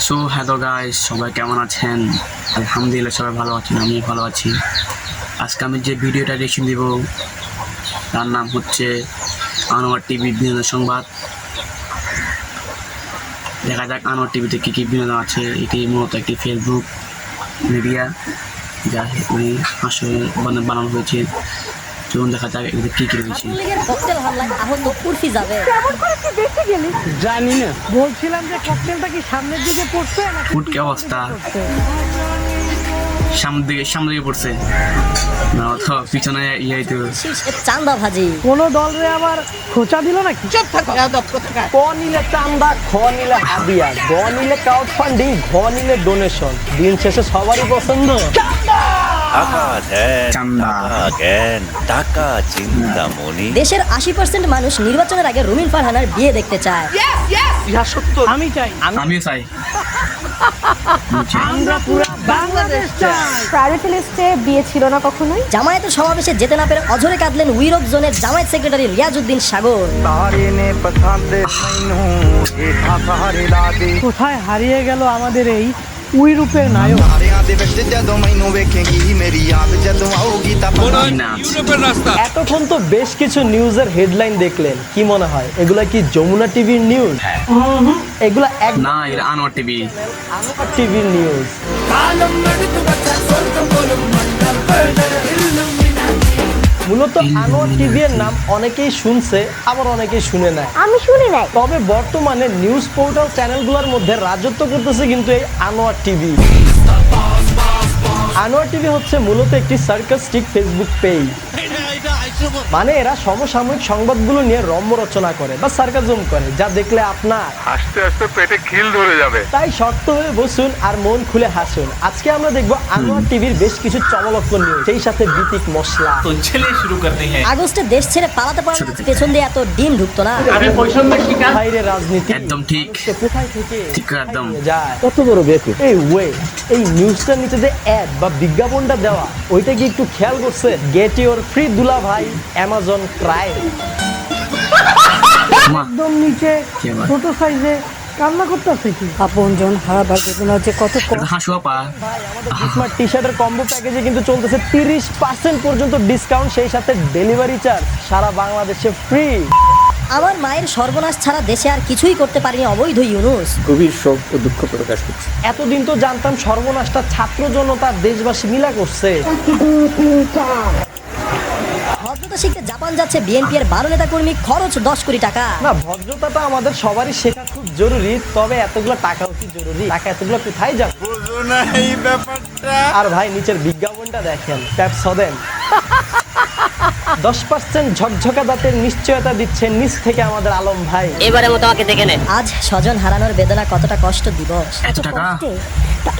So hello guys সবাই কেমন আছেন? আলহামদুলিল্লাহ, সবাই ভালো আছেন আমি ভালো আছি। আজকে আমি যে ভিডিওটা রেখে দিব, তার নাম হচ্ছে আনোয়ার টিভি বিনোদন সংবাদ। দেখা যাক আনোয়ার টিভিতে কী কী বিনোদন আছে। এটি মূলত একটি ফেসবুক মিডিয়া যা মানে আসলে বানা- বানানো হয়েছে। চলুন দেখা যাক এগুলো কী কী রয়েছে ককটেল হামলায় আহত উর্ফি যাবে। জানি না। বলছিলাম যে ককটেলটা কি সামনের দিকে পড়ছে না ফুটকে অবস্থা? সামনের দিকে সামনের দিকে পড়ছে। না পিছনে ইয়ে তো চান্দা ভাজি। কোন দল রে আবার খোঁচা দিল নাকি? চুপ থাকো ক নিলে চান্দা খ নিলে হাদিয়া গ নিলে ক্রাউড ফান্ডিং ঘ নিলে ডোনেশন দিন শেষে সবারই পছন্দ। টাকা ধ্যান চান্দা। টাকা জ্ঞান টাকা চিন্তামণি দেশের আশি পার্সেন্ট মানুষ নির্বাচনের আগে রুমিন ফারহানার বিয়ে দেখতে চায়। ইহা সত্য। আমি চাই। আমিও চাই। আমরা পুরো বাংলাদেশ চাই। লিস্টে বিয়ে ছিল না কখনোই। জামায়াতের সমাবেশে যেতে না পেরে অঝরে কাঁদলেন উইরোপ জোনের জামায়াত সেক্রেটারি রিয়াজউদ্দিন সাগর। কোথায় হারিয়ে গেল আমাদের এই উইরূপের নায়ক ਸਾਰਿਆਂ ਦੇ ਵਿੱਚ ਜਦੋਂ ਮੈਨੂੰ ਵੇਖੇਂਗੀ ਮੇਰੀ ਯਾਦ ਜਦੋਂ ਆਊਗੀ ਤਾਂ ਪਤਾ কি নাচ এতক্ষণ তো বেশ কিছু নিউজের হেডলাইন দেখলেন কি মনে হয় এগুলা কি যমুনা টিভির নিউজ এগুলা এক না এটা আনোয়ার টিভি টিভির নিউজ মূলত আনোয়ার টিভি এর নাম অনেকেই শুনছে আবার অনেকেই শুনে নাই। আমি শুনি নাই। তবে বর্তমানে নিউজ পোর্টাল চ্যানেলগুলোর মধ্যে রাজত্ব করতেছে কিন্তু এই আনোয়ার টিভি। আনোয়ার টিভি হচ্ছে মূলত একটি সার্কাস্টিক ফেসবুক পেজ মানে এরা সমসাময়িক সংবাদগুলো নিয়ে রম্য রচনা করে বা সার্কাজম করে যা দেখলে আপনার আস্তে আস্তে পেটে খিল ধরে যাবে। তাই শক্ত হয়ে বসুন আর মন খুলে হাসুন। আজকে আমরা দেখব আনোয়ার টিভির বেশ কিছু চমলক্ষ নিউজ সেই সাথে বিতিক মশলা। তো ছেলে শুরু করতে হ্যাঁ। আগস্টে দেশ ছেড়ে পালাতে পারার পেছন দিয়ে এত ডিম ঢুকতো না। বাইরে রাজনীতি। একদম ঠিক। সে কোথায় থেকে ঠিক একদম। যায়? কত বড় বেকুব এই ওয়ে এই নিউজটার নিচে যে অ্যাড বা বিজ্ঞাপনটা দেওয়া ওইটা কি একটু খেয়াল করছে? গেট ইওর ফ্রি দুলা ভাই অ্যামাজন প্রাইম একদম নিচে ছোট সাইজে কান্না করতেছে কি? আপনজন হারাবার বেদনা যে কত এটা হাসু আপা স্মার্ট টি শার্টের কম্বো প্যাকেজে কিন্তু চলতেছে তিরিশ পার্সেন্ট পর্যন্ত ডিসকাউন্ট সেই সাথে ডেলিভারি চার্জ সারা বাংলাদেশে ফ্রি আমার মায়ের সর্বনাশ ছাড়া দেশে আর কিছুই করতে পারেনি অবৈধ ইউনুস। গভীর শোক ও দুঃখ প্রকাশ করছে। এতদিন তো জানতাম সর্বনাশটা ছাত্র জনতা দেশবাসী মিলা করছে। ভদ্রতা শিখতে জাপান যাচ্ছে বিএনপি এর বারো নেতা কর্মী খরচ দশ কোটি টাকা। না ভদ্রতাটা আমাদের সবারই শেখা খুব জরুরি তবে এতগুলো টাকাও কি জরুরি? টাকা এতগুলো কোথায় যাবে? আর ভাই নিচের বিজ্ঞাপনটা দেখেন ট্যাপ সদেন। দশ পার্সেন্ট ঝকঝকা দাঁতের নিশ্চয়তা দিচ্ছে নিচ থেকে আমাদের আলম ভাই। এবারে আজ স্বজন হারানোর বেদনা কতটা কষ্ট দিবস। এত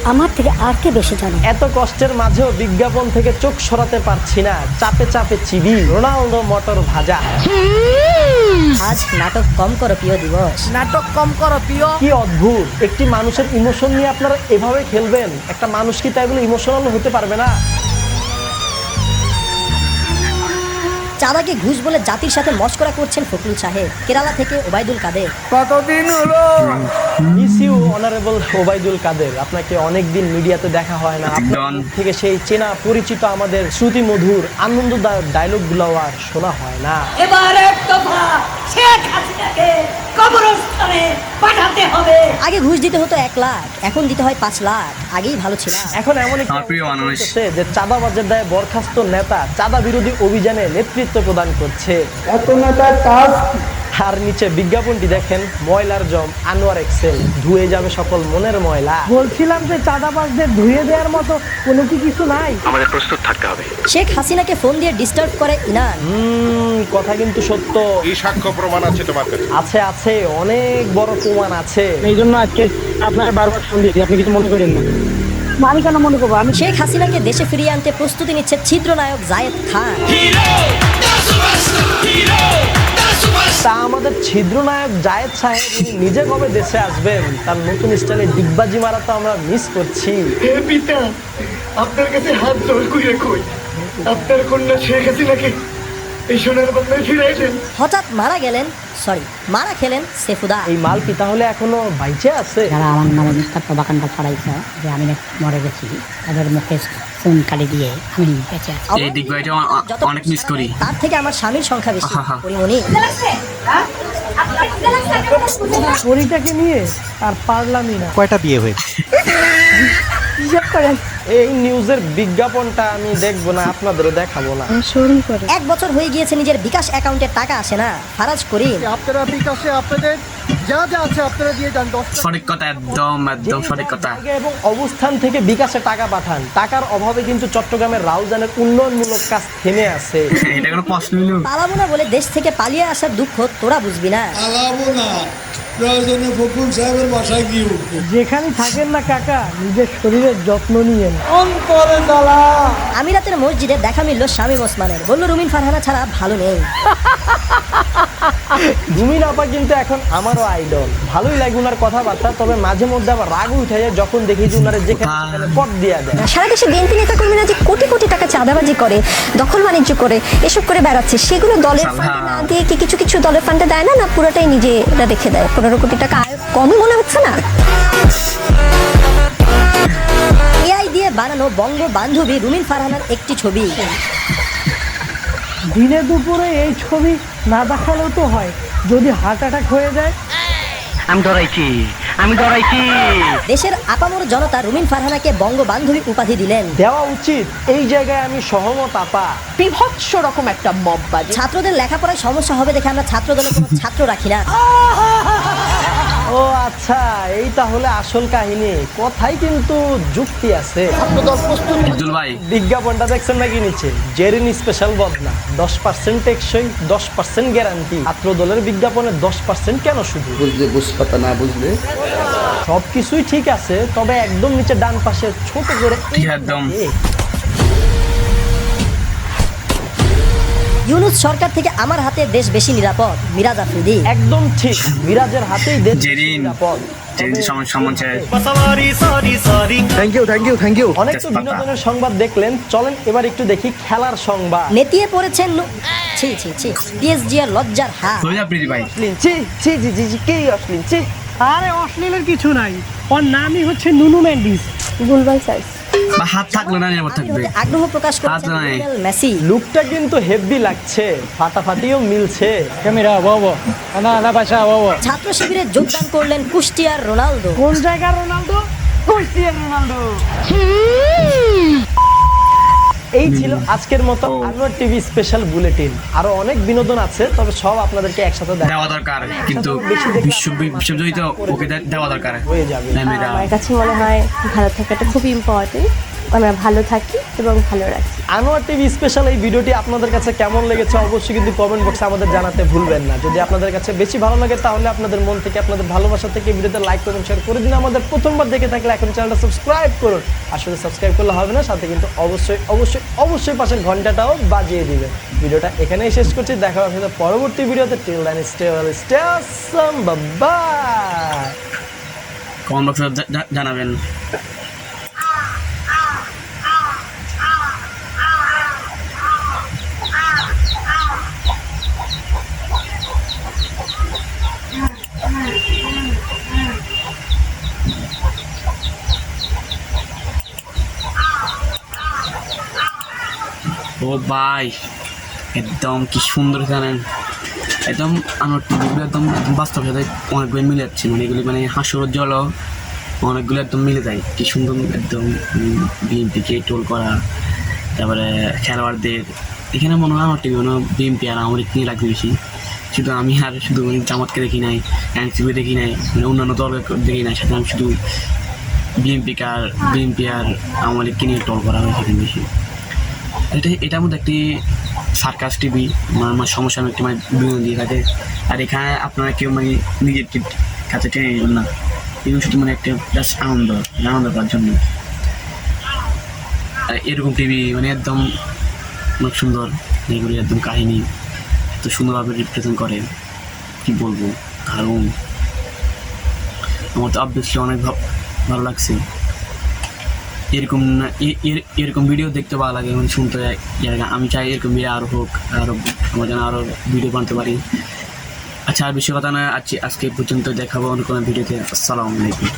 আমার থেকে আর কে বেশি জানে? এত কষ্টের মাঝেও বিজ্ঞাপন থেকে চোখ সরাতে পারছি না। চাপে চাপে চিবি রোনালদো মটর ভাজা। আজ নাটক কম করো প্রিয় দিবস। নাটক কম করো প্রিয়। কি অদ্ভুত একটি মানুষের ইমোশন নিয়ে আপনারা এভাবে খেলবেন? একটা মানুষ কি তাই বলে ইমোশনাল হতে পারবে না? চাঁদাকে ঘুষ বলে জাতির সাথে মস্করা করছেন ফখরুল সাহেব কেরালা থেকে ওবায়দুল কাদের। কতদিন হলো? Miss you honourable Obaidul Quader. আপনাকে অনেকদিন মিডিয়াতে দেখা হয় না। আপনার থেকে সেই চেনা পরিচিত আমাদের শ্রুতি মধুর আনন্দদায়ক ডায়লগগুলো আর শোনা হয় না। আগে ঘুষ দিতে হতো এক লাখ এখন দিতে হয় পাঁচ লাখ আগেই ভালো ছিল এখন এমন একটি যে চাঁদাবাজের দায়ে বরখাস্ত নেতা চাঁদা বিরোধী অভিযানে নেতৃত্ব প্রদান করছে। এত নেতার কাজ আর নিচে বিজ্ঞাপনটি দেখেন ময়লার জম আনোয়ার এক্সেল ধুয়ে যাবে সকল মনের ময়লা। বলছিলাম যে চাঁদা চাঁদাবাজদের ধুয়ে দেওয়ার মতো কোনো কি কিছু নাই? আমাদের প্রস্তুত থাকতে হবে। শেখ হাসিনাকে ফোন দিয়ে ডিস্টার্ব করে ইনান। হুম কথা কিন্তু সত্য। কি সাক্ষ্য প্রমাণ আছে তোমার কাছে? আছে আছে অনেক বড় প্রমাণ আছে। এই জন্য আজকে আপনাকে বারবার ফোন দিয়েছি আপনি কিছু মনে করেন না। আমি কেন মনে করব? আমি শেখ হাসিনাকে দেশে ফিরিয়ে আনতে প্রস্তুতি নিচ্ছে ছিদ্রনায়ক জায়েদ খান। তা আমাদের ছিদ্রনায়ক জায়েদ সাহেব উনি নিজে কবে দেশে আসবেন? তার নতুন স্টাইলে ডিগবাজি মারা তো আমরা মিস করছি। হে পিতা আপনার কাছে হাত জোর করে কই? আপনার কন্যা শেখ হাসিনাকে এই সোনার বাংলায় ফিরাই হঠাৎ মারা গেলেন সরি মারা খেলেন সেফুদা। এই মাল কি তাহলে এখনও বাইচে আছে? যারা আমার নামে মিথ্যা প্রবাকাণ্ডা ছড়াইছে যে আমি মরে গেছি তাদের মুখে ফোন কালি দিয়ে আমি বেঁচে আছি। এই দিক ভাইটা অনেক মিস করি। তার থেকে আমার স্বামীর সংখ্যা বেশি। আহা। পরিমণি পরিটাকে নিয়ে আর পারলামই না। কয়টা বিয়ে হয়েছে? হিসাব করেন। এই নিউজের বিজ্ঞাপনটা আমি দেখব না আপনাদেরও দেখাবো না। এক বছর হয়ে গিয়েছে নিজের বিকাশ অ্যাকাউন্টে টাকা আসে না। ফারাজ করিম। আপনারা বিকাশে আপনাদের যা যা আছে আপনারা দিয়ে যান দশ সঠিক কথা একদম একদম সঠিক কথা। এবং অবস্থান থেকে বিকাশে টাকা পাঠান। টাকার অভাবে কিন্তু চট্টগ্রামের রাউজানের উন্নয়নমূলক কাজ থেমে আছে। এটা কোনো প্রশ্ন পালাবো না বলে দেশ থেকে পালিয়ে আসার দুঃখ তোরা বুঝবি না। পালাবো না। সাহেবের বাসায় গিয়ে যেখানে থাকেন না কাকা নিজের শরীরের যত্ন নিয়েন। আমিরাতের মসজিদে দেখা মিলল শামীম ওসমানের। বলল রুমিন ফারহানা ছাড়া ভালো নেই। রুমিন আপা কিন্তু এখন আমারও আইডল ভালোই লাগে উনার কথাবার্তা তবে মাঝে মধ্যে আবার রাগ উঠে যায় যখন দেখি যে উনারে যেখানে সেখানে পট দিয়া দেয়। সারা দেশে বিএনপি নেতা কর্মীরা যে কোটি কোটি টাকা চাঁদাবাজি করে দখল বাণিজ্য করে এসব করে বেড়াচ্ছে সেগুলো দলের। ফান্ডে না দিয়ে কি কিছু কিছু দলের ফান্ডে দেয় না না পুরোটাই নিজে এটা রেখে দেয়? পনেরো কোটি টাকা আয় কমই মনে হচ্ছে না? এআই দিয়ে বানানো বঙ্গ বান্ধবী রুমিন ফারহানার একটি ছবি। দিনে দুপুরে এই ছবি না দেখালেও তো হয়। যদি হার্ট অ্যাটাক হয়ে যায়? আমি ডরাইছি আমি ডরাইছি। দেশের আপামর জনতা রুমিন ফারহানাকে বঙ্গ বান্ধবী উপাধি দিলেন। দেওয়া উচিত এই জায়গায় আমি সহমত আপা। বিভৎস রকম একটা মববাজ ছাত্রদের লেখাপড়ায় সমস্যা হবে দেখে আমরা ছাত্র দলে কোনো ছাত্র রাখি না। ও আচ্ছা এই তাহলে আসল কাহিনী। কথাই কিন্তু যুক্তি আছে। আব্দুল ভাই। বিজ্ঞাপনটা দেখছেন নাকি নিচে? জেরিন স্পেশাল বদনা। দশ পার্সেন্ট টেকসই দশ পার্সেন্ট গ্যারান্টি ছাত্র দলের বিজ্ঞাপনে দশ পার্সেন্ট কেন শুধু? বুঝলে বুঝপাতা না বুঝলে। সব কিছুই ঠিক আছে তবে একদম নিচে ডান পাশে ছোট করে একদম। ইউনুস সরকার থেকে আমার হাতে দেশ বেশি নিরাপদ। মিরাজ আফ্রিদি। একদম ঠিক। মিরাজের হাতেই দেশ নিরাপদ। জেরিন সমান সমান চায়। থ্যাংক ইউ থ্যাংক ইউ অনেক তো বিনোদনের সংবাদ দেখলেন। চলেন এবার একটু দেখি খেলার সংবাদ। নেতিয়ে পড়েছেন ছি ছি ছি। পিএসজি এর লজ্জার হাত ছি ছি জি জি জি কে অশ্লীল? ছি। আরে অশ্লীলের কিছু নাই। ওর নামই হচ্ছে নুনু ম্যান্ডিস গুলবাই সাইজ বা হাত থাকলে না নিরাপদ থাকবে। আগ্রহ প্রকাশ। লিওনেল মেসি লুকটা কিন্তু হেভি লাগছে ফাটাফাটিও মিলছে। ক্যামেরা বাবা না না বাসা বাবা ছাত্র শিবিরে যোগদান করলেন কুষ্টিয়ার রোনালদো। কোন জায়গার রোনালদো? কুষ্টিয়ার রোনালদো। এই ছিল আজকের মতো আনোয়ার টিভি স্পেশাল বুলেটিন আরও অনেক বিনোদন আছে তবে সব আপনাদেরকে একসাথে দেওয়া দরকার কিন্তু বিশ্ববিদ্যালয় বিশ্বজয়িত ওকে দেওয়া দরকার। হয়ে যাবে। আমার কাছে মনে হয় ভালো থাকাটা খুব ইম্পর্টেন্ট আমরা ভালো থাকি এবং ভালো রাখি। আনোয়ার টিভি স্পেশাল এই ভিডিওটি আপনাদের কাছে কেমন লেগেছে অবশ্যই কিন্তু কমেন্ট বক্সে আমাদের জানাতে ভুলবেন না। যদি আপনাদের কাছে বেশি ভালো লাগে তাহলে আপনাদের মন থেকে আপনাদের ভালোবাসা থেকে ভিডিওতে লাইক করুন শেয়ার করে দিন। আমাদের প্রথমবার দেখে থাকলে এখন চ্যানেলটা সাবস্ক্রাইব করুন। আর শুধু সাবস্ক্রাইব করলে হবে না সাথে কিন্তু অবশ্যই অবশ্যই অবশ্যই পাশের ঘন্টাটাও বাজিয়ে দিবেন। ভিডিওটা এখানেই শেষ করছি। দেখা হবে পরবর্তী ভিডিওতে। Till then stay stay awesome bye comment বক্সে জানাবেন। ও ভাই, একদম কি সুন্দর জানেন? একদম আমার টিভিগুলো একদম বাস্তব সাথে অনেকগুলো মিলে যাচ্ছে মানে এগুলি মানে হাসর জল অনেকগুলো একদম মিলে যায়। কি সুন্দর একদম বিএনপিকে টোল করা, তারপরে খেলোয়াড়দের, এখানে মনে হয় আমার টিভি মনে হয় বিএনপি আর আমার নিয়ে লাগবে বেশি। শুধু আমি আর শুধু মানে জামাতকে দেখি নাই এনসিপি দেখি নাই মানে অন্যান্য দলকে দেখি নাই সাথে আমি শুধু বিএনপি আর বিএনপি আর আওয়ামী লীগকে নিয়ে টোল করা হয়েছে এখানে বেশি। এটা, এটার মধ্যে একটি সার্কাস টিভি আমার আমার সমস্যা আমি একটি মানে বিনোদন দিয়ে থাকে। আর এখানে আপনারা কেউ মানে নিজের কাছে টেনে নেবেন না। এগুলো শুধু মানে একটা জাস্ট আনন্দ আনন্দ পাওয়ার জন্য। আর এরকম টিভি মানে একদম অনেক সুন্দর এগুলি একদম কাহিনী। এত সুন্দরভাবে রিপ্রেজেন্ট করে, কি বলব? দারুণ। আমার তো অবভিয়াসলি অনেক ভালো লাগছে। এরকম না এর- এরকম ভিডিও দেখতে ভালো লাগে মানে শুনতে আমি চাই এরকম ভিডিও আরও হোক আরও আমরা যেন আরও ভিডিও বানাতে পারি। আচ্ছা আর বেশি কথা নয় আজকে আজকে পর্যন্ত দেখাবো অন্য কোনো ভিডিওতে আসসালামু আলাইকুম।